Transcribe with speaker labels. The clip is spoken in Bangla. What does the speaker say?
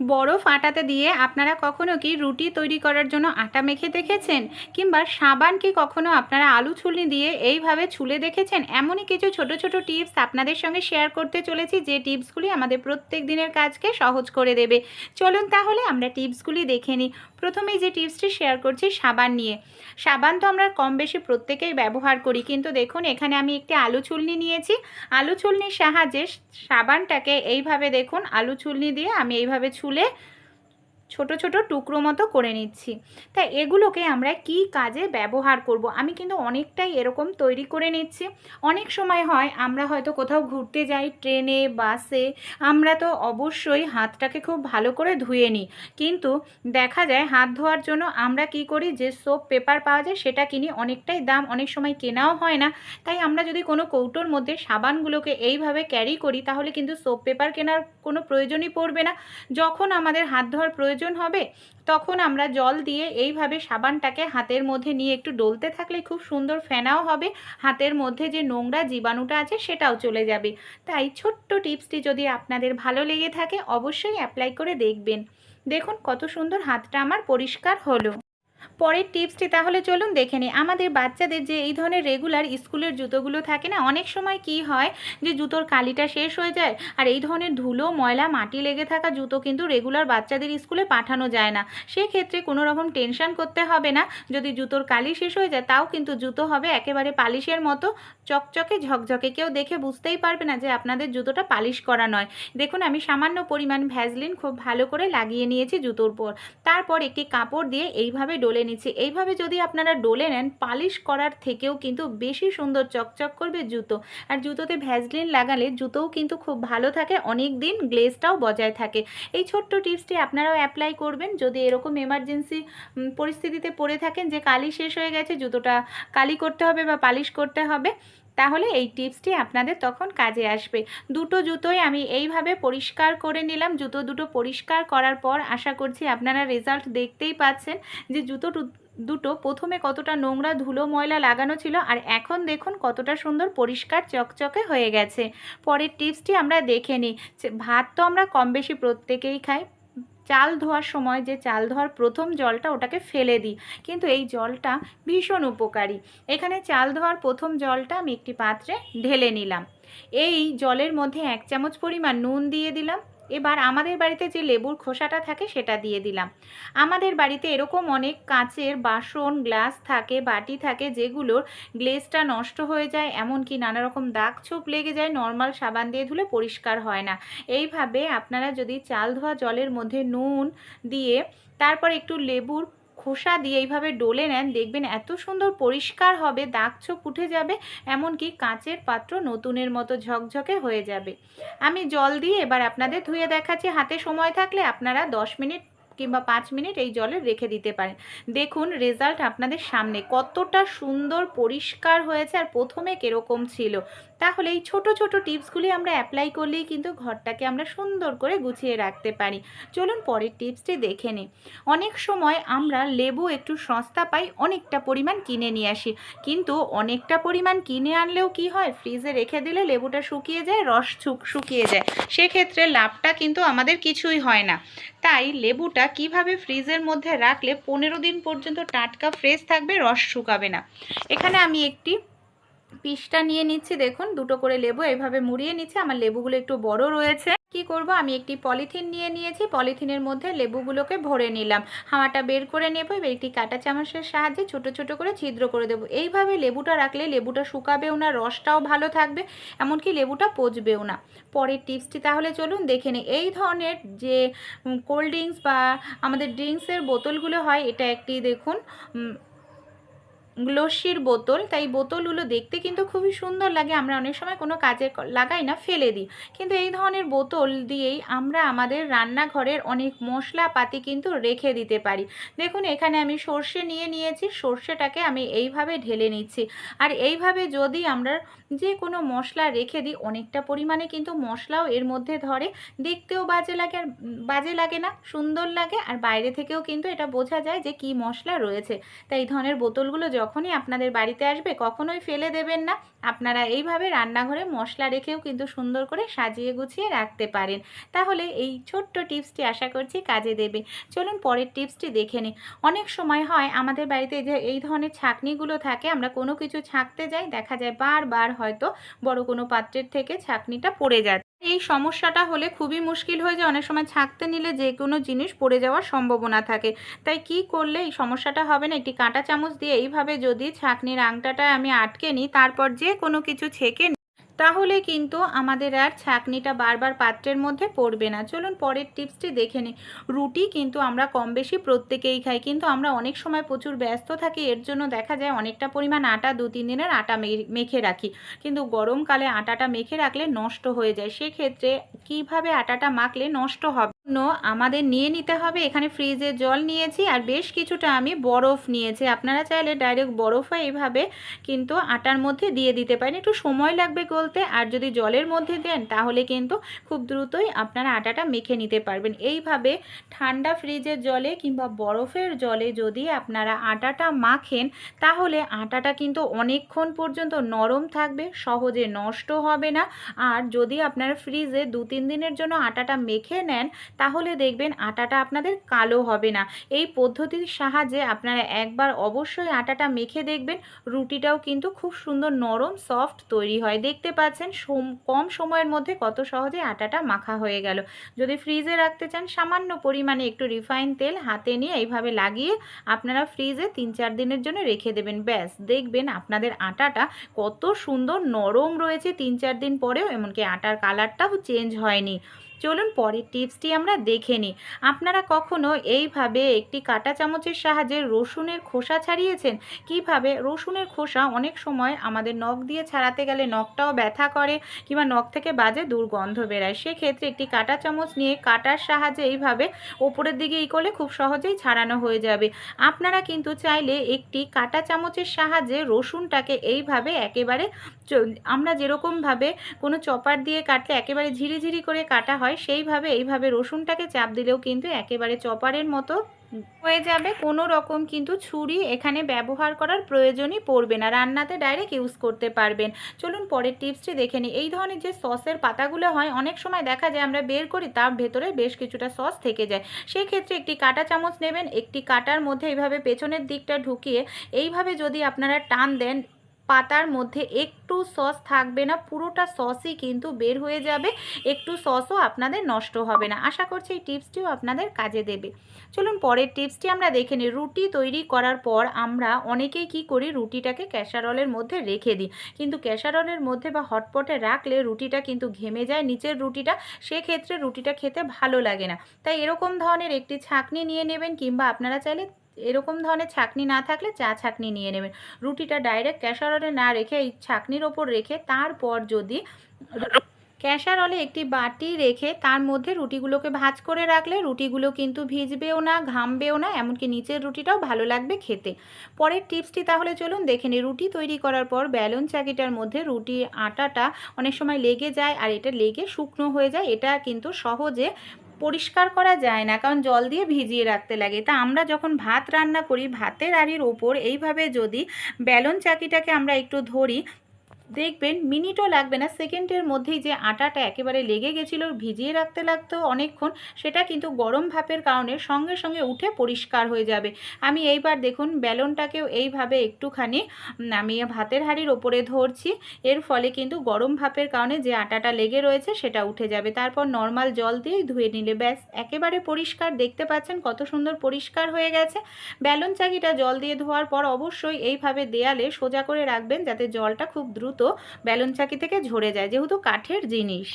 Speaker 1: বরফ আটাতে দিয়ে আপনারা কখনো কি রুটি তৈরি করার জন্য আটা মেখে দেখেছেন? কিংবা সাবান কি কখনো আপনারা আলু ছুলনি দিয়ে এইভাবে ছুলে দেখেছেন? এমনই কিছু ছোট ছোট টিপস আপনাদের সঙ্গে শেয়ার করতে চলেছি, যে টিপসগুলি আমাদের প্রত্যেক দিনের কাজকে সহজ করে দেবে। চলুন তাহলে আমরা টিপসগুলি দেখে নিই। প্রথমেই যে টিপসটি শেয়ার করছি, সাবান নিয়ে। সাবান তো আমরা কম বেশি প্রত্যেকেই ব্যবহার করি, কিন্তু দেখুন এখানে আমি একটি আলু ছুলনি নিয়েছি। আলু ছুলনির সাহায্যে সাবানটাকে এইভাবে দেখুন, আলু ছুলনি দিয়ে আমি এইভাবে ছুলে তুলে ছোট ছোট টুকরো মতো করে নিচ্ছি। তা এগুলোকে আমরা কি কাজে ব্যবহার করব? আমি কিন্তু অনেকটাই এরকম তৈরি করে নিচ্ছি। অনেক সময় হয় আমরা হয়তো কোথাও ঘুরতে যাই ট্রেনে, বাসে, আমরা তো অবশ্যই হাতটাকে খুব ভালো করে ধুয়ে নিই। কিন্তু দেখা যায় হাত ধোয়ার জন্য আমরা কি করি? যে সোপ, পেপার পাওয়া যায় সেটা কিনি। অনেকটাই দাম, অনেক সময় কেনাও হয় না। তাই আমরা যদি কোনো কৌটোর মধ্যে সাবানগুলোকে এইভাবে ক্যারি করি, তাহলে কিন্তু সোপ, পেপার কেনার কোনো প্রয়োজনই পড়বে না। যখন আমাদের হাত ধোয়ার প্রয়োজন হবে, তখন আমরা জল দিয়ে এইভাবে সাবানটাকে হাতের মধ্যে নিয়ে একটু ডলতে থাকলে খুব সুন্দর ফেনাও হবে, হাতের মধ্যে যে নোংরা জীবাণুটা আছে সেটাও চলে যাবে। তাই ছোট্ট টিপসটি যদি আপনাদের ভালো লেগে থাকে, অবশ্যই অ্যাপ্লাই করে দেখবেন। দেখুন কত সুন্দর হাতটা আমার পরিষ্কার হলো। পরের টিপসটি তাহলে চলুন দেখে নিই। আমাদের বাচ্চাদের যে এই ধরনের রেগুলার স্কুলের জুতোগুলো থাকে না, অনেক সময় কি হয় যে জুতোর কালিটা শেষ হয়ে যায় আর এই ধরনের ধুলো, ময়লা, মাটি লেগে থাকা জুতো কিন্তু রেগুলার বাচ্চাদের স্কুলে পাঠানো যায় না। সেক্ষেত্রে কোনো রকম টেনশন করতে হবে না। যদি জুতোর কালি শেষ হয়ে যায়, তাও কিন্তু জুতো হবে একেবারে পালিশের মতো। চকচকে, ঝকঝকে কেউ দেখে বুঝতেই পারবে না যে আপনাদের জুতোটা পালিশ করা নয়। দেখুন, আমি সামান্য পরিমাণ ভ্যাজলিন খুব ভালো করে লাগিয়ে নিয়েছি জুতোর পর তারপর একটি কাপড় দিয়ে এইভাবে ডলে নিচ্ছি। এইভাবে যদি আপনারা ডলে নেন, পালিশ করার থেকেও কিন্তু বেশি সুন্দর চকচক করবে জুতো। আর জুতোতে ভ্যাজলিন লাগালে জুতোও কিন্তু খুব ভালো থাকে অনেক দিন গ্লেজটাও বজায় থাকে। এই ছোট্ট টিপসটি আপনারাও অ্যাপ্লাই করবেন। যদি এরকম এমার্জেন্সি পরিস্থিতিতে পড়ে থাকেন যে কালি শেষ হয়ে গেছে, জুতোটা কালি করতে হবে বা পালিশ করতে হবে তাহলে এই টিপসটি আপনাদের তখন কাজে আসবে। দুটো জুতোই আমি এইভাবে পরিষ্কার করে নিলাম। জুতো দুটো পরিষ্কার করার পর আশা করছি আপনারা রেজাল্ট দেখতেই পাচ্ছেন যে জুতো দুটো প্রথমে কতটা নোংরা ধুলো ময়লা লাগানো ছিল আর এখন দেখুন কতটা সুন্দর পরিষ্কার চকচকে হয়ে গেছে। পরের টিপসটি আমরা দেখে নিই। ভাত তো আমরা কম বেশি প্রত্যেকেই খাই। চাল ধোয়ার সময় যে চাল ধোয়ার প্রথম জলটা ওটাকে ফেলে দিই। কিন্তু এই জলটা ভীষণ উপকারী। এখানে চাল ধোয়ার প্রথম জলটা আমি একটি পাত্রে ঢেলে নিলাম। এই জলের মধ্যে এক চামচ পরিমাণ নুন দিয়ে দিলাম। এবার আমাদের বাড়িতে যে লেবুর খোসাটা থাকে সেটা দিয়ে দিলাম। আমাদের বাড়িতে এরকম অনেক কাঁচের বাসন, গ্লাস থাকে, বাটি থাকে যেগুলোর গ্লেসটা নষ্ট হয়ে যায়, এমনকি নানা রকম দাগ ছোপ লেগে যায়, নর্মাল সাবান দিয়ে ধুলে পরিষ্কার হয় না। এইভাবে আপনারা যদি চাল ধোয়া জলের মধ্যে নুন দিয়ে তারপর একটু লেবুর খোসা দিয়ে এইভাবে ডলে নেন, দেখবেন এত সুন্দর পরিষ্কার হবে, দাগ ছোপ উঠে যাবে, এমনকি কাঁচের পাত্র নতুনের মতো ঝকঝকে হয়ে যাবে। আমি জল দিয়ে এবার আপনাদের ধুয়ে দেখাচ্ছি, হাতে সময় থাকলে আপনারা দশ মিনিট কিংবা পাঁচ মিনিট এই জলে রেখে দিতে পারেন। দেখুন রেজাল্ট আপনাদের সামনে কতটা সুন্দর পরিষ্কার হয়েছে আর প্রথমে কীরকম ছিল। তাহলে এই ছোট ছোট টিপসগুলি আমরা অ্যাপ্লাই করলেই কিন্তু ঘরটাকে আমরা সুন্দর করে গুছিয়ে রাখতে পারি। চলুন পরের টিপসটি দেখে নিই। অনেক সময় আমরা লেবু একটু সস্তা পাই, অনেকটা পরিমাণ কিনে নিয়ে আসি। কিন্তু অনেকটা পরিমাণ কিনে আনলেও কি হয়? ফ্রিজে রেখে দিলে লেবুটা শুকিয়ে যায়, রস শুক শুকিয়ে যায়। সেক্ষেত্রে লাভটা কিন্তু আমাদের কিছুই হয় না। তাই লেবুটা কীভাবে ফ্রিজের মধ্যে রাখলে পনেরো দিন পর্যন্ত টাটকা ফ্রেশ থাকবে, রস শুকাবে না? এখানে আমি একটি পিসটা নিয়ে নিচ্ছি, দেখুন, দুটো করে লেবু এইভাবে মুড়িয়ে নিচ্ছে, আমার লেবুগুলো একটু বড় রয়েছে। কি করব? আমি একটি পলিথিন নিয়ে নিয়েছি, পলিথিনের মধ্যে লেবুগুলোকে ভরে নিলাম। হাওয়াটা বের করে নেব, এবার একটি কাটা চামচের সাহায্যে ছোট ছোট করে ছিদ্র করে দেবো। এইভাবে লেবুটা রাখলে লেবুটা শুকাবেও না, রসটাও ভালো থাকবে, এমনকি লেবুটা পচবেও না। পরের টিপসটি তাহলে চলুন দেখে নিই। এই ধরনের যে কোল্ড ড্রিঙ্কস বা আমাদের ড্রিঙ্কসের বোতলগুলো হয়, এটা একটি, দেখুন গ্লোসির বোতল, তাই বোতলগুলো দেখতে কিন্তু খুবই সুন্দর লাগে। আমরা অনেক সময় কোনো কাজে লাগাই না, ফেলে দিই। কিন্তু এই ধরনের বোতল দিয়েই আমরা আমাদের রান্নাঘরের অনেক মশলাপাতি কিন্তু রেখে দিতে পারি। দেখুন, এখানে আমি সর্ষে নিয়ে নিয়েছি, সর্ষেটাকে আমি এইভাবে ঢেলে নিচ্ছি। আর এইভাবে যদি আমরা যে কোনো মশলা রেখে দিই, অনেকটা পরিমাণে কিন্তু মশলাও এর মধ্যে ধরে। দেখতেও বাজে লাগে আর, বাজে লাগে না, সুন্দর লাগে। আর বাইরে থেকেও কিন্তু এটা বোঝা যায় যে কি মশলা রয়েছে। তাই এই ধরনের বোতলগুলো যখন যখনই আপনাদের বাড়িতে আসবে কখনোই ফেলে দেবেন না। আপনারা এইভাবে রান্নাঘরে মশলা রেখেও কিন্তু সুন্দর করে সাজিয়ে গুছিয়ে রাখতে পারেন। তাহলে এই ছোট্ট টিপসটি আশা করছি কাজে দেবে। চলুন পরের টিপসটি দেখে নিই। অনেক সময় হয় আমাদের বাড়িতে যে এই ধরনের ছাঁকনিগুলো থাকে, আমরা কোনো কিছু ছাঁকতে যাই, দেখা যায় বারবার হয়তো বড় কোনো পাত্রের থেকে ছাঁকনিটা পড়ে যায় এই সমস্যাটা হলে খুবই মুশকিল হয়ে যায়। অনেক সময় ছাঁকতে নিলে যে কোনো জিনিস পড়ে যাওয়ার সম্ভাবনা থাকে। তাই কি করলে এই সমস্যাটা হবে না? একটি কাঁটা চামচ দিয়ে এইভাবে যদি ছাঁকনির আংটাটা আমি আটকে নিই, তারপর যে কোনো কিছু ছেঁকে তাহলে কিন্তু আমাদের আর ছাঁকনিটা বারবার পাত্রের মধ্যে পড়বে না। চলুন পরের টিপসটি দেখে নিই। রুটি কিন্তু আমরা কম বেশি প্রত্যেকেই খাই, কিন্তু আমরা অনেক সময় প্রচুর ব্যস্ত থাকি, এর জন্য দেখা যায় অনেকটা পরিমাণ আটা দু, তিন দিনের আটা মেখে রাখি। কিন্তু গরমকালে আটাটা মেখে রাখলে নষ্ট হয়ে যায়। সেক্ষেত্রে কীভাবে আটাটা মাখলে নষ্ট হবে? আমাদের নিয়ে নিতে হবে। এখানে ফ্রিজে জল নিয়েছি আর বেশ কিছুটা আমি বরফ নিয়েছি। আপনারা চাইলে ডাইরেক্ট বরফও এইভাবে কিন্তু আটার মধ্যে দিয়ে দিতে পারেন। একটু সময় লাগবে গলতে আর যদি জলের মধ্যে দেন তাহলে কিন্তু খুব দ্রুতই আপনারা আটাটা মেখে নিতে পারবেন। এইভাবে ঠান্ডা ফ্রিজের জলে কিংবা বরফের জলে যদি আপনারা আটাটা মাখেন তাহলে আটাটা কিন্তু অনেকক্ষণ পর্যন্ত নরম থাকবে, সহজে নষ্ট হবে না। আর যদি আপনারা ফ্রিজে দু তিন দিনের জন্য আটাটা মেখে নেন তাহলে দেখবেন আটাটা আপনাদের কালো হবে না। এই পদ্ধতির সাহায্যে আপনারা একবার অবশ্যই আটাটা মেখে দেখবেন, রুটিটাও কিন্তু খুব সুন্দর নরম, সফট তৈরি হয়। দেখতে পাচ্ছেন কম সময়ের মধ্যে কত সহজে আটাটা মাখা হয়ে গেল। যদি ফ্রিজে রাখতে চান, সামান্য পরিমাণে একটু রিফাইন তেল হাতে নিয়ে এইভাবে লাগিয়ে আপনারা ফ্রিজে তিন চার দিনের জন্য রেখে দেবেন। ব্যাস, দেখবেন আপনাদের আটাটা কত সুন্দর নরম রয়েছে। তিন চার দিন পরেও এমনকি আটার কালারটাও চেঞ্জ হয়নি। চলুন পরের টিপসটি আমরা দেখে নিই। আপনারা কখনো এইভাবে একটি কাটা চামচের সাহায্যে রসুনের খোসা ছাড়িয়েছেন? কীভাবে? রসুনের খোসা অনেক সময় আমাদের নখ দিয়ে ছাড়াতে গেলে নখটাও ব্যথা করে কিংবা নখ থেকে বাজে দুর্গন্ধ বেরায়। সেক্ষেত্রে একটি কাঁটা চামচ নিয়ে কাটার সাহায্যে এইভাবে ওপরের দিকে ই করলে খুব সহজেই ছাড়ানো হয়ে যাবে। আপনারা কিন্তু চাইলে একটি কাটা চামচের সাহায্যে রসুনটাকে এইভাবে একেবারে আমরা যেরকমভাবে কোনো চপার দিয়ে কাটলে একেবারে ঝিরিঝিরি করে কাটা হয়, সেইভাবে, এইভাবে রসুনটাকে চাপ দিলেও কিন্তু একেবারে চপারের মতো হয়ে যাবে। কোনো রকম কিন্তু ছুরি এখানে ব্যবহার করার প্রয়োজনই পড়বে না। রান্নাতে ডাইরেক্ট ইউজ করতে পারবেন। চলুন পরের টিপসটি দেখে নিই। এই ধরনের যে সসের পাতাগুলো হয়, অনেক সময় দেখা যায় আমরা বের করি, তার ভেতরে বেশ কিছুটা সস থেকে যায়। সেই ক্ষেত্রে একটি কাঁটা চামচ নেবেন, একটি কাটার মধ্যে এইভাবে পেছনের দিকটা ঢুকিয়ে, এইভাবে যদি আপনারা টান দেন, পাতার মধ্যে একটু সস থাকবে না, পুরোটা সসই কিন্তু বের হয়ে যাবে, একটু সসও আপনাদের নষ্ট হবে না। আশা করছি এই টিপসটিও আপনাদের কাজে দেবে। চলুন পরের টিপসটি আমরা দেখে নিই। রুটি তৈরি করার পর আমরা অনেকেই কি করি? রুটিটাকে ক্যাসারলের মধ্যে রেখে দিই। কিন্তু ক্যাসারলের মধ্যে বা হটপটে রাখলে রুটিটা কিন্তু ঘেমে যায়, নিচের রুটিটা, সেক্ষেত্রে রুটিটা খেতে ভালো লাগে না। তাই এরকম ধরনের একটি ছাঁকনি নিয়ে নেবেন কিংবা আপনারা চাইলে এরকম ধরনের ছাঁকনি না থাকলে চা ছাঁকনি নিয়ে নেবেন। রুটিটা ডাইরেক্ট ক্যাসারলে না রেখে এই ছাঁকনির ওপর রেখে তারপর যদি ক্যাসারলে একটি বাটি রেখে তার মধ্যে রুটিগুলোকে ভাজ করে রাখলে রুটিগুলো কিন্তু ভিজবেও না, ঘামবেও না, এমনকি নিচের রুটিটাও ভালো লাগবে খেতে। পরের টিপসটি তাহলে চলুন দেখে নিই। রুটি তৈরি করার পর ব্যালন চাকিটার মধ্যে রুটি আটাটা অনেক সময় লেগে যায় আর এটা লেগে শুকনো হয়ে যায়। এটা কিন্তু সহজে পরিষ্কার করা যায় না, কারণ জল দিয়ে ভিজিয়ে রাখতে লাগে। তা আমরা যখন ভাত রান্না করি, ভাতের আড়ির ওপর এইভাবে যদি ব্যালন চাকিটাকে আমরা একটু ধরি দেখবেন মিনিটও লাগবে না, সেকেন্ডের মধ্যেই যে আটাটা একেবারে লেগে গেছিল, ভিজিয়ে রাখতে লাগতো অনেকক্ষণ, সেটা কিন্তু গরম ভাপের কারণে সঙ্গে সঙ্গে উঠে পরিষ্কার হয়ে যাবে। আমি এইবার দেখুন ব্যালনটাকেও এইভাবে একটুখানি আমি ভাতের হাঁড়ির ওপরে ধরছি, এর ফলে কিন্তু গরম ভাপের কারণে যে আটাটা লেগে রয়েছে সেটা উঠে যাবে। তারপর নর্মাল জল দিয়েই ধুয়ে নিলে ব্যাস, একেবারে পরিষ্কার, দেখতে পাচ্ছেন কত সুন্দর পরিষ্কার হয়ে গেছে। ব্যালন চাকিটা জল দিয়ে ধোয়ার পর অবশ্যই এইভাবে দেয়ালে সোজা করে রাখবেন যাতে জলটা খুব দ্রুত ব্যালন চাকি থেকে ঝরে যায় যেহেতু কাঠের জিনিস।